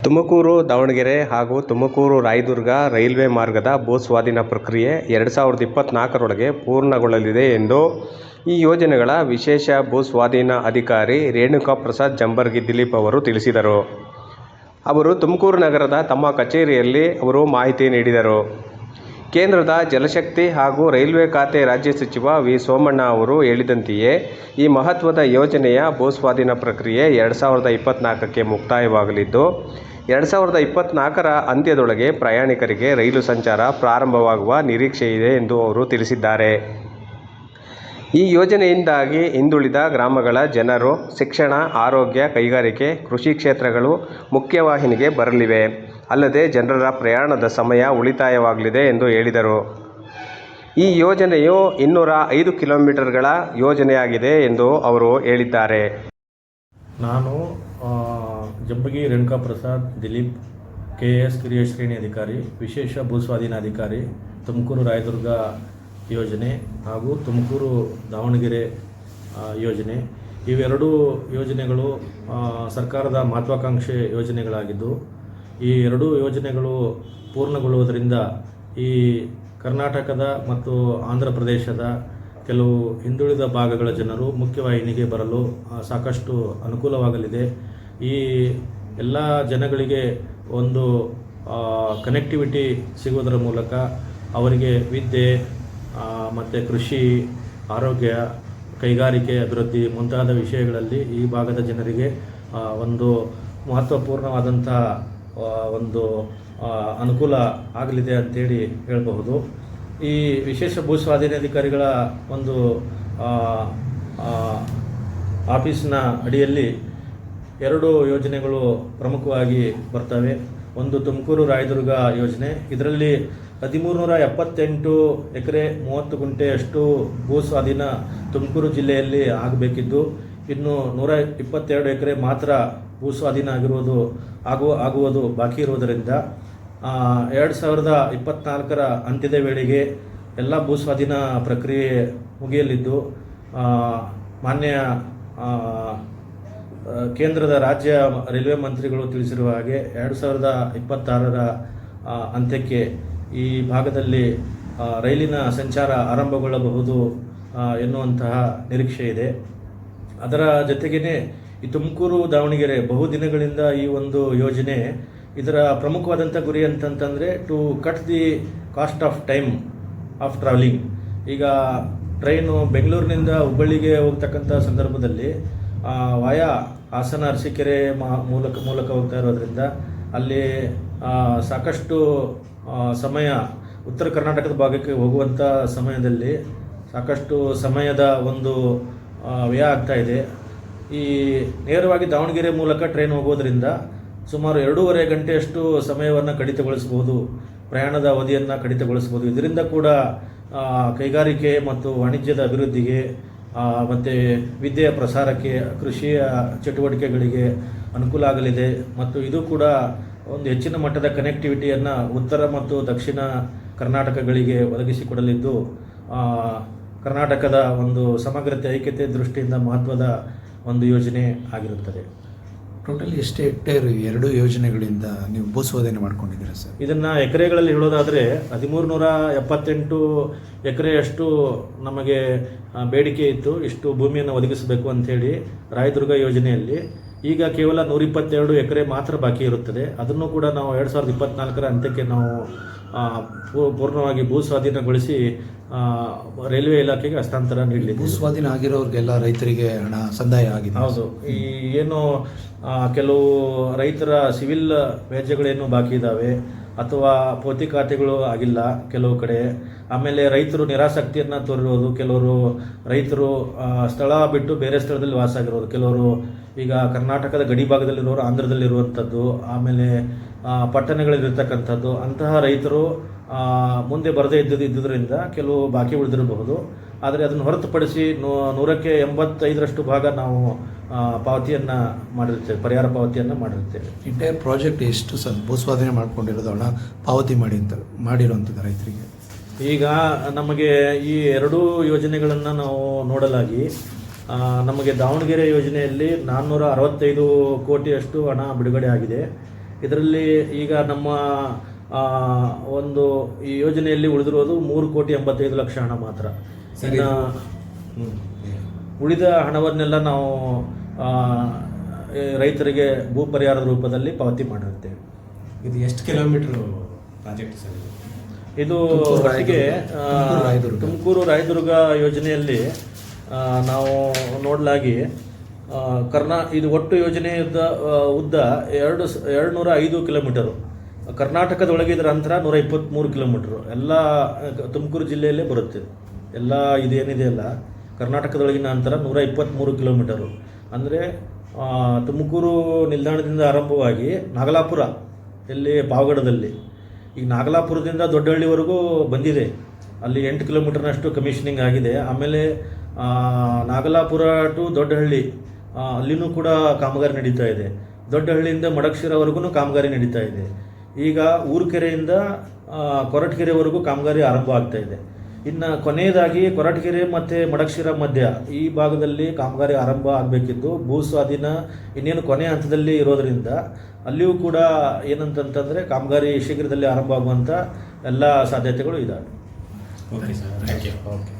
ತುಮಕೂರು, ದಾವಣಗೆರೆ ಹಾಗೂ ತುಮಕೂರು ರಾಯದುರ್ಗ ರೈಲ್ವೆ ಮಾರ್ಗದ ಭೂಸ್ವಾಧೀನ ಪ್ರಕ್ರಿಯೆ ಎರಡು ಸಾವಿರದ ಇಪ್ಪತ್ತ್ನಾಲ್ಕರೊಳಗೆ ಪೂರ್ಣಗೊಳ್ಳಲಿದೆ ಎಂದು ಈ ಯೋಜನೆಗಳ ವಿಶೇಷ ಭೂಸ್ವಾಧೀನ ಅಧಿಕಾರಿ ರೇಣುಕಾ ಪ್ರಸಾದ್ ಜಂಬರ್ಗಿ ದಿಲೀಪ್ ಅವರು ತಿಳಿಸಿದರು. ಅವರು ತುಮಕೂರು ನಗರದ ತಮ್ಮ ಕಚೇರಿಯಲ್ಲಿ ಅವರು ಮಾಹಿತಿ ನೀಡಿದರು. ಕೇಂದ್ರದ ಜಲಶಕ್ತಿ ಹಾಗೂ ರೈಲ್ವೆ ಖಾತೆ ರಾಜ್ಯ ಸಚಿವ ವಿ ಸೋಮಣ್ಣ ಅವರು ಹೇಳಿದಂತೆಯೇ, ಈ ಮಹತ್ವದ ಯೋಜನೆಯ ಭೂಸ್ವಾಧೀನ ಪ್ರಕ್ರಿಯೆ ಎರಡು ಸಾವಿರದ ಇಪ್ಪತ್ತ್ನಾಲ್ಕಕ್ಕೆ ಮುಕ್ತಾಯವಾಗಲಿದ್ದು, ಎರಡು ಸಾವಿರದ ಇಪ್ಪತ್ತ್ನಾಲ್ಕರ ಅಂತ್ಯದೊಳಗೆ ಪ್ರಯಾಣಿಕರಿಗೆ ರೈಲು ಸಂಚಾರ ಪ್ರಾರಂಭವಾಗುವ ನಿರೀಕ್ಷೆ ಇದೆ ಎಂದು ಅವರು ತಿಳಿಸಿದ್ದಾರೆ. ಈ ಯೋಜನೆಯಿಂದಾಗಿ ಹಿಂದುಳಿದ ಗ್ರಾಮಗಳ ಜನರು ಶಿಕ್ಷಣ, ಆರೋಗ್ಯ, ಕೈಗಾರಿಕೆ, ಕೃಷಿ ಕ್ಷೇತ್ರಗಳು ಮುಖ್ಯವಾಹಿನಿಗೆ ಬರಲಿವೆ. ಅಲ್ಲದೆ ಜನರ ಪ್ರಯಾಣದ ಸಮಯ ಉಳಿತಾಯವಾಗಲಿದೆ ಎಂದು ಹೇಳಿದರು. ಈ ಯೋಜನೆಯು ಇನ್ನೂರ ಐದು ಕಿಲೋಮೀಟರ್ಗಳ ಯೋಜನೆಯಾಗಿದೆ ಎಂದು ಅವರು ಹೇಳಿದ್ದಾರೆ. ನಾನು ಜಂಬಗಿ ರೇಣುಕಾ ಪ್ರಸಾದ್, ದಿಲೀಪ್ ಕೆ ಎಸ್ ಕಿರಿಯ ಅಧಿಕಾರಿ, ವಿಶೇಷ ಭೂಸ್ವಾಧೀನಾಧಿಕಾರಿ ತುಮಕೂರು ರಾಯದುರ್ಗ ಯೋಜನೆ ಹಾಗೂ ತುಮಕೂರು ದಾವಣಗೆರೆ ಯೋಜನೆ. ಇವೆರಡೂ ಯೋಜನೆಗಳು ಸರ್ಕಾರದ ಮಹತ್ವಾಕಾಂಕ್ಷೆ ಯೋಜನೆಗಳಾಗಿದ್ದು ಈ ಎರಡೂ ಯೋಜನೆಗಳು ಪೂರ್ಣಗೊಳ್ಳುವುದರಿಂದ ಈ ಕರ್ನಾಟಕದ ಮತ್ತು ಆಂಧ್ರ ಪ್ರದೇಶದ ಕೆಲವು ಹಿಂದುಳಿದ ಭಾಗಗಳ ಜನರು ಮುಖ್ಯವಾಹಿನಿಗೆ ಬರಲು ಸಾಕಷ್ಟು ಅನುಕೂಲವಾಗಲಿದೆ. ಈ ಎಲ್ಲ ಜನಗಳಿಗೆ ಒಂದು ಕನೆಕ್ಟಿವಿಟಿ ಸಿಗುವುದರ ಮೂಲಕ ಅವರಿಗೆ ವಿದ್ಯೆ ಮತ್ತು ಕೃಷಿ, ಆರೋಗ್ಯ, ಕೈಗಾರಿಕೆ ಅಭಿವೃದ್ಧಿ ಮುಂತಾದ ವಿಷಯಗಳಲ್ಲಿ ಈ ಭಾಗದ ಜನರಿಗೆ ಒಂದು ಮಹತ್ವಪೂರ್ಣವಾದಂಥ ಒಂದು ಅನುಕೂಲ ಆಗಲಿದೆ ಅಂತೇಳಿ ಹೇಳಬಹುದು. ಈ ವಿಶೇಷ ಭೂಸ್ವಾಧೀನಾಧಿಕಾರಿಗಳ ಒಂದು ಆ, ಒಂದು ಆಫೀಸ್ನ ಅಡಿಯಲ್ಲಿ ಎರಡು ಯೋಜನೆಗಳು ಪ್ರಮುಖವಾಗಿ ಬರ್ತವೆ. ಒಂದು ತುಮಕೂರು ರಾಯದುರ್ಗ ಯೋಜನೆ. ಇದರಲ್ಲಿ ಹದಿಮೂರುನೂರ ಎಪ್ಪತ್ತೆಂಟು ಎಕರೆ ಮೂವತ್ತು ಗುಂಟೆಯಷ್ಟು ಭೂ ಸ್ವಾಧೀನ ತುಮಕೂರು ಜಿಲ್ಲೆಯಲ್ಲಿ ಆಗಬೇಕಿದ್ದು. ಇನ್ನು ನೂರ ಇಪ್ಪತ್ತೆರಡು ಎಕರೆ ಮಾತ್ರ ಭೂ ಸ್ವಾಧೀನ ಆಗಿರುವುದು ಆಗುವ, ಆಗುವುದು ಬಾಕಿ ಇರುವುದರಿಂದ ಎರಡು ಸಾವಿರದ ಇಪ್ಪತ್ತ್ನಾಲ್ಕರ ಅಂತ್ಯದ ವೇಳೆಗೆ ಎಲ್ಲ ಭೂ ಸ್ವಾಧೀನ ಪ್ರಕ್ರಿಯೆ ಮುಗಿಯಲಿದ್ದು ಮಾನ್ಯ ಕೇಂದ್ರದ ರಾಜ್ಯ ರೈಲ್ವೆ ಮಂತ್ರಿಗಳು ತಿಳಿಸಿರುವ ಹಾಗೆ ಎರಡು ಸಾವಿರದ ಇಪ್ಪತ್ತಾರರ ಅಂತ್ಯಕ್ಕೆ ಈ ಭಾಗದಲ್ಲಿ ರೈಲಿನ ಸಂಚಾರ ಆರಂಭಗೊಳ್ಳಬಹುದು ಎನ್ನುವಂತಹ ನಿರೀಕ್ಷೆ ಇದೆ. ಅದರ ಜೊತೆಗೇನೆ ಈ ತುಮಕೂರು ದಾವಣಗೆರೆ ಬಹುದಿನಗಳಿಂದ ಈ ಒಂದು ಯೋಜನೆ ಇದರ ಪ್ರಮುಖವಾದಂಥ ಗುರಿ ಅಂತಂತಂದರೆ to cut the cost of time of travelling ಈಗ ಟ್ರೈನು ಬೆಂಗಳೂರಿನಿಂದ ಹುಬ್ಬಳ್ಳಿಗೆ ಹೋಗ್ತಕ್ಕಂಥ ಸಂದರ್ಭದಲ್ಲಿ ವಾಯಾ ಹಾಸನ ಅರಸೀಕೆರೆ ಮೂಲಕ ಮೂಲಕ ಹೋಗ್ತಾ ಇರೋದ್ರಿಂದ ಅಲ್ಲಿ ಸಾಕಷ್ಟು ಸಮಯ ಉತ್ತರ ಕರ್ನಾಟಕದ ಭಾಗಕ್ಕೆ ಹೋಗುವಂಥ ಸಮಯದಲ್ಲಿ ಸಾಕಷ್ಟು ಸಮಯದ ಒಂದು ವ್ಯಯ ಆಗ್ತಾ ಇದೆ. ಈ ನೇರವಾಗಿ ದಾವಣಗೆರೆ ಮೂಲಕ ಟ್ರೈನ್ ಹೋಗೋದ್ರಿಂದ ಸುಮಾರು ಎರಡೂವರೆ ಗಂಟೆಯಷ್ಟು ಸಮಯವನ್ನು ಕಡಿತಗೊಳಿಸಬಹುದು, ಪ್ರಯಾಣದ ಅವಧಿಯನ್ನು ಕಡಿತಗೊಳಿಸಬಹುದು. ಇದರಿಂದ ಕೂಡ ಕೈಗಾರಿಕೆ ಮತ್ತು ವಾಣಿಜ್ಯದ ಅಭಿವೃದ್ಧಿಗೆ ಮತ್ತು ವಿದ್ಯೆಯ ಪ್ರಸಾರಕ್ಕೆ, ಕೃಷಿಯ ಚಟುವಟಿಕೆಗಳಿಗೆ ಅನುಕೂಲ ಆಗಲಿದೆ. ಮತ್ತು ಇದು ಕೂಡ ಒಂದು ಹೆಚ್ಚಿನ ಮಟ್ಟದ ಕನೆಕ್ಟಿವಿಟಿಯನ್ನು ಉತ್ತರ ಮತ್ತು ದಕ್ಷಿಣ ಕರ್ನಾಟಕಗಳಿಗೆ ಒದಗಿಸಿಕೊಡಲಿದ್ದು ಕರ್ನಾಟಕದ ಒಂದು ಸಮಗ್ರತೆ, ಐಕ್ಯತೆ ದೃಷ್ಟಿಯಿಂದ ಮಹತ್ವದ ಒಂದು ಯೋಜನೆ ಆಗಿರುತ್ತದೆ. ಟೋಟಲ್ ಎಷ್ಟು ಹೆಕ್ಟೇರ್ ಎರಡು ಯೋಜನೆಗಳಿಂದ ನೀವು ಭೂಸೋಧನೆ ಮಾಡ್ಕೊಂಡಿದ್ದೀರಾ ಸರ್? ಇದನ್ನು ಎಕರೆಗಳಲ್ಲಿ ಹೇಳೋದಾದರೆ ಹದಿಮೂರು ನೂರ ಎಪ್ಪತ್ತೆಂಟು ಎಕರೆಯಷ್ಟು ನಮಗೆ ಬೇಡಿಕೆ ಇತ್ತು. ಇಷ್ಟು ಭೂಮಿಯನ್ನು ಒದಗಿಸಬೇಕು ಅಂಥೇಳಿ ರಾಯದುರ್ಗ ಯೋಜನೆಯಲ್ಲಿ ಈಗ ಕೇವಲ ನೂರಿಪ್ಪತ್ತೆರಡು ಎಕರೆ ಮಾತ್ರ ಬಾಕಿ ಇರುತ್ತದೆ. ಅದನ್ನು ಕೂಡ ನಾವು ಎರಡು ಸಾವಿರದ ಇಪ್ಪತ್ನಾಲ್ಕರ ಅಂತ್ಯಕ್ಕೆ ನಾವು ಪೂರ್ಣವಾಗಿ ಭೂ ಸ್ವಾಧೀನಗೊಳಿಸಿ ರೈಲ್ವೆ ಇಲಾಖೆಗೆ ಹಸ್ತಾಂತರ ನೀಡಲಿ ಭೂ ಸ್ವಾಧೀನ ಆಗಿರೋರಿಗೆಲ್ಲ ರೈತರಿಗೆ ಹಣ ಸಂದಾಯ ಆಗಿದೆ. ಹೌದು. ಈ ಏನು ಕೆಲವು ರೈತರ ಸಿವಿಲ್ ವ್ಯಾಜ್ಯಗಳೇನು ಬಾಕಿ ಇದ್ದಾವೆ ಅಥವಾ ಪೋತಿ ಖಾತೆಗಳು ಆಗಿಲ್ಲ ಕೆಲವು ಕಡೆ. ಆಮೇಲೆ ರೈತರು ನಿರಾಸಕ್ತಿಯನ್ನು ತೋರಿರೋದು ಕೆಲವರು ರೈತರು ಸ್ಥಳ ಬಿಟ್ಟು ಬೇರೆ ಸ್ಥಳದಲ್ಲಿ ವಾಸ ಆಗಿರೋದು ಕೆಲವರು ಈಗ ಕರ್ನಾಟಕದ ಗಡಿ ಭಾಗದಲ್ಲಿರೋರು ಆಂಧ್ರದಲ್ಲಿರುವಂಥದ್ದು ಆಮೇಲೆ ಪಟ್ಟಣಗಳಲ್ಲಿರ್ತಕ್ಕಂಥದ್ದು ಅಂತಹ ರೈತರು ಮುಂದೆ ಬರದೇ ಇದ್ದದ್ದು ಇದ್ದುದರಿಂದ ಕೆಲವು ಬಾಕಿ ಉಳಿದಿರಬಹುದು. ಆದರೆ ಅದನ್ನು ಹೊರತುಪಡಿಸಿ ನೂ ನೂರಕ್ಕೆ ಎಂಬತ್ತೈದರಷ್ಟು ಭಾಗ ನಾವು ಪಾವತಿಯನ್ನು ಮಾಡಿರ್ತೇವೆ ಪರಿಹಾರ ಪಾವತಿಯನ್ನು ಮಾಡಿರ್ತೇವೆ ಇಂಟೈರ್ ಪ್ರಾಜೆಕ್ಟ್ ಎಷ್ಟು ಸರ್ ಭೂಸ್ವಾಧೀನ ಮಾಡಿಕೊಂಡಿರೋದು ಹಣ ಪಾವತಿ ಮಾಡಿ ಅಂತ ಮಾಡಿರುವಂಥದ್ದು ರೈತರಿಗೆ. ಈಗ ನಮಗೆ ಈ ಎರಡೂ ಯೋಜನೆಗಳನ್ನು ನಾವು ನೋಡಲಾಗಿ ನಮಗೆ ದಾವಣಗೆರೆ ಯೋಜನೆಯಲ್ಲಿ ನಾನ್ನೂರ ಅರವತ್ತೈದು ಕೋಟಿಯಷ್ಟು ಹಣ ಬಿಡುಗಡೆ ಆಗಿದೆ. ಇದರಲ್ಲಿ ಈಗ ನಮ್ಮ ಒಂದು ಈ ಯೋಜನೆಯಲ್ಲಿ ಉಳಿದಿರೋದು ಮೂರು ಕೋಟಿ ಎಂಬತ್ತೈದು ಲಕ್ಷ ಹಣ ಮಾತ್ರ. ಇನ್ನು ಉಳಿದ ಹಣವನ್ನೆಲ್ಲ ನಾವು ರೈತರಿಗೆ ಭೂ ಪರಿಹಾರದ ರೂಪದಲ್ಲಿ ಪಾವತಿ ಮಾಡಿರ್ತೇವೆ ಇದು ಎಷ್ಟು ಕಿಲೋಮೀಟರ್ ಪ್ರಾಜೆಕ್ಟ್ ಸರ್ ಇದು? ತುಮಕೂರು ರಾಯದುರ್ಗ. ಯೋಜನೆಯಲ್ಲಿ ನಾವು ನೋಡಲಾಗಿ ಕರ್ನಾ, ಇದು ಒಟ್ಟು ಯೋಜನೆಯದ ಉದ್ದ ಎರಡು ಎರಡು ನೂರ ಐದು ಕಿಲೋಮೀಟರು. ಕರ್ನಾಟಕದೊಳಗೆ ಇದರ ಅಂತರ ನೂರ ಇಪ್ಪತ್ತ್ಮೂರು ಕಿಲೋಮೀಟ್ರು. ಎಲ್ಲ ತುಮಕೂರು ಜಿಲ್ಲೆಯಲ್ಲೇ ಬರುತ್ತೆ. ಎಲ್ಲ ಇದೇನಿದೆ ಅಲ್ಲ ಕರ್ನಾಟಕದೊಳಗಿನ ಅಂತರ ನೂರ ಇಪ್ಪತ್ತ್ಮೂರು ಕಿಲೋಮೀಟರು. ಅಂದರೆ ತುಮಕೂರು ನಿಲ್ದಾಣದಿಂದ ಆರಂಭವಾಗಿ ನಾಗಲಾಪುರ ಇಲ್ಲಿ ಪಾವಗಡದಲ್ಲಿ ಈಗ ನಾಗಲಾಪುರದಿಂದ ದೊಡ್ಡಹಳ್ಳಿವರೆಗೂ ಬಂದಿದೆ. ಅಲ್ಲಿ ಎಂಟು ಕಿಲೋಮೀಟರ್ನಷ್ಟು ಕಮಿಷನಿಂಗ್ ಆಗಿದೆ. ಆಮೇಲೆ ನಾಗಲಾಪುರ ಟು ದೊಡ್ಡಹಳ್ಳಿ ಅಲ್ಲಿನೂ ಕೂಡ ಕಾಮಗಾರಿ ನಡೀತಾ ಇದೆ. ದೊಡ್ಡಹಳ್ಳಿಯಿಂದ ಮಡಕ್ಷಿರವರೆಗೂ ಕಾಮಗಾರಿ ನಡೀತಾ ಇದೆ. ಈಗ ಊರುಕೆರೆಯಿಂದ ಕೊರಟಗೆರೆವರೆಗೂ ಕಾಮಗಾರಿ ಆರಂಭ ಆಗ್ತಾ ಇದೆ. ಇನ್ನು ಕೊನೆಯದಾಗಿ ಕೊರಟಗೆರೆ ಮತ್ತು ಮಡಕ್ಷಿರ ಮಧ್ಯ ಈ ಭಾಗದಲ್ಲಿ ಕಾಮಗಾರಿ ಆರಂಭ ಆಗಬೇಕಿದ್ದು ಭೂ ಸ್ವಾಧೀನ ಇನ್ನೇನು ಕೊನೆ ಹಂತದಲ್ಲಿ ಇರೋದರಿಂದ ಅಲ್ಲಿಯೂ ಕೂಡ ಏನಂತಂತಂದರೆ ಕಾಮಗಾರಿ ಶೀಘ್ರದಲ್ಲಿ ಆರಂಭ ಆಗುವಂಥ ಎಲ್ಲ ಸಾಧ್ಯತೆಗಳು ಇದ್ದಾವೆ okay sir thank you okay